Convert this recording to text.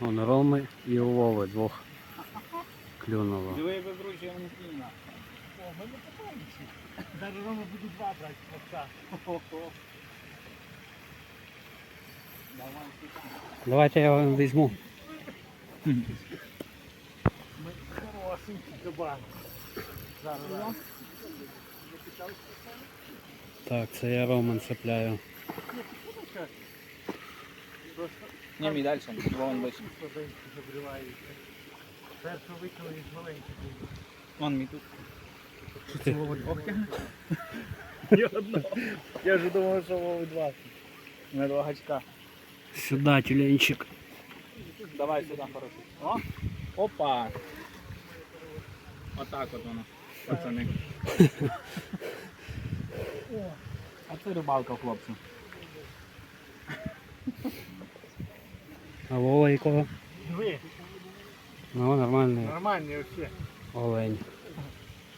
Вон Роми і у Вови двох клюнуло. Диви, як закручує Валентина. О, ми не попалися. Даже Рома буде два брати хлопця. Давайте я його візьму. Ми хорошенький кабан. Зараз, зараз. Так, це я Роман цепляю. Просто Ні, мій далі, вон вище. слабенько забривається. Першого викинули з маленьких. Вон мій тут. Ні одного. Я вже думав, що Вови два. На два гачка. Сюди, тюленчик. Давай сюди, хороший. О! Опа! Отак от воно, пацани. А це рибалка, хлопці. А Вова якого? Диви, Ну, нормальний нормальні всі. олень.